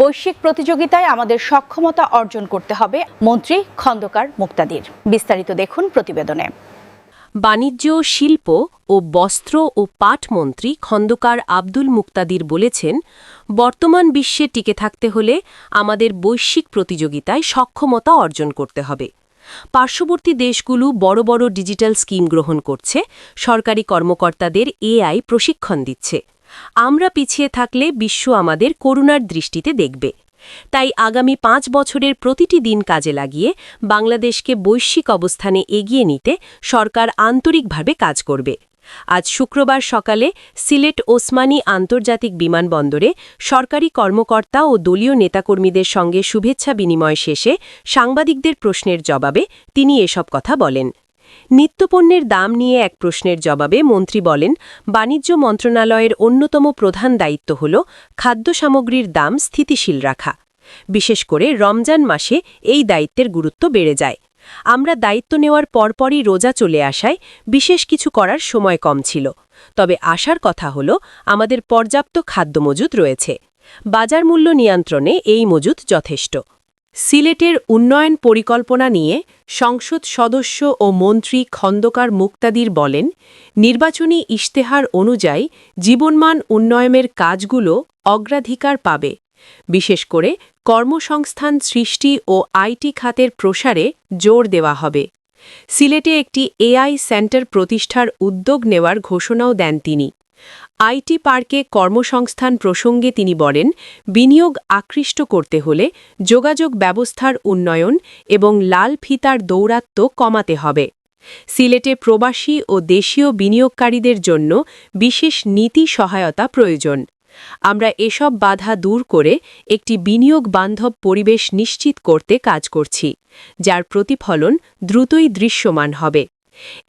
বৈশ্বিক প্রতিযোগিতায় আমাদের সক্ষমতা অর্জন করতে হবে, মন্ত্রী খন্দকার মুক্তাদির। বিস্তারিত দেখুন প্রতিবেদনে। বাণিজ্য, শিল্প ও বস্ত্র ও পাট মন্ত্রী খন্দকার আব্দুল মুক্তাদির বলেছেন, বর্তমান বিশ্বে টিকে থাকতে হলে আমাদের বৈশ্বিক প্রতিযোগিতায় সক্ষমতা অর্জন করতে হবে। পার্শ্ববর্তী দেশগুলো বড় বড় ডিজিটাল স্কিম গ্রহণ করছে, সরকারি কর্মকর্তাদের এআই প্রশিক্ষণ দিচ্ছে। আমরা পিছিয়ে থাকলে বিশ্ব আমাদের করুণার দৃষ্টিতে দেখবে। তাই আগামী পাঁচ বছরের প্রতিটি দিন কাজে লাগিয়ে বাংলাদেশকে বৈশ্বিক অবস্থানে এগিয়ে নিতে সরকার আন্তরিকভাবে কাজ করবে। আজ শুক্রবার সকালে সিলেট ওসমানী আন্তর্জাতিক বিমানবন্দরে সরকারি কর্মকর্তা ও দলীয় নেতাকর্মীদের সঙ্গে শুভেচ্ছা বিনিময় শেষে সাংবাদিকদের প্রশ্নের জবাবে তিনি এসব কথা বলেন। নিত্যপণ্যের দাম নিয়ে এক প্রশ্নের জবাবে মন্ত্রী বলেন, বাণিজ্য মন্ত্রণালয়ের অন্যতম প্রধান দায়িত্ব হল খাদ্য সামগ্রীর দাম স্থিতিশীল রাখা। বিশেষ করে রমজান মাসে এই দায়িত্বের গুরুত্ব বেড়ে যায়। আমরা দায়িত্ব নেওয়ার পরপরই রোজা চলে আসায় বিশেষ কিছু করার সময় কম ছিল। তবে আসার কথা হল, আমাদের পর্যাপ্ত খাদ্য মজুদ রয়েছে। বাজার মূল্য নিয়ন্ত্রণে এই মজুদ যথেষ্ট। সিলেটের উন্নয়ন পরিকল্পনা নিয়ে সংসদ সদস্য ও মন্ত্রী খন্দকার মুক্তাদির বলেন, নির্বাচনী ইশতেহার অনুযায়ী জীবনমান উন্নয়নের কাজগুলো অগ্রাধিকার পাবে। বিশেষ করে কর্মসংস্থান সৃষ্টি ও আইটি খাতের প্রসারে জোর দেওয়া হবে। সিলেটে একটি এআই সেন্টার প্রতিষ্ঠার উদ্যোগ নেওয়ার ঘোষণাও দেন তিনি। আইটি পার্কে কর্মসংস্থান প্রসঙ্গে তিনি বলেন, বিনিয়োগ আকৃষ্ট করতে হলে যোগাযোগ ব্যবস্থার উন্নয়ন এবং লাল ফিতার দৌরাত্ম্য কমাতে হবে। সিলেটে প্রবাসী ও দেশীয় বিনিয়োগকারীদের জন্য বিশেষ নীতি সহায়তা প্রয়োজন। আমরা এসব বাধা দূর করে একটি বিনিয়োগ বান্ধব পরিবেশ নিশ্চিত করতে কাজ করছি, যার প্রতিফলন দ্রুতই দৃশ্যমান হবে।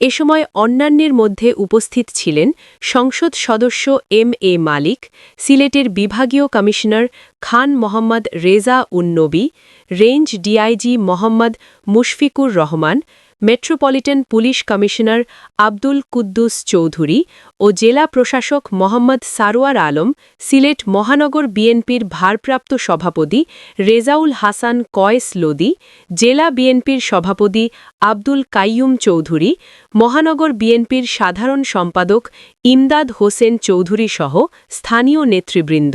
এ সময় অন্যান্যের মধ্যে উপস্থিত ছিলেন সংসদ সদস্য এম এ মালিক সিলেটের বিভাগীয় commissioner Khan Mohammad Reza Unnabi range DIG Mohammad Mushfiqur Rahman, metropolitan police commissioner Abdul Quddus Chowdhury ও জেলা প্রশাসক মোহাম্মদ সারোয়ার আলম, সিলেট মহানগর বিএনপির ভারপ্রাপ্ত সভাপতি রেজাউল হাসান কয়েস লোদি, জেলা বিএনপির সভাপতি আব্দুল কাইয়ুম চৌধুরী, মহানগর বিএনপির সাধারণ সম্পাদক ইমদাদ হোসেন চৌধুরী সহ স্থানীয় নেতৃবৃন্দ।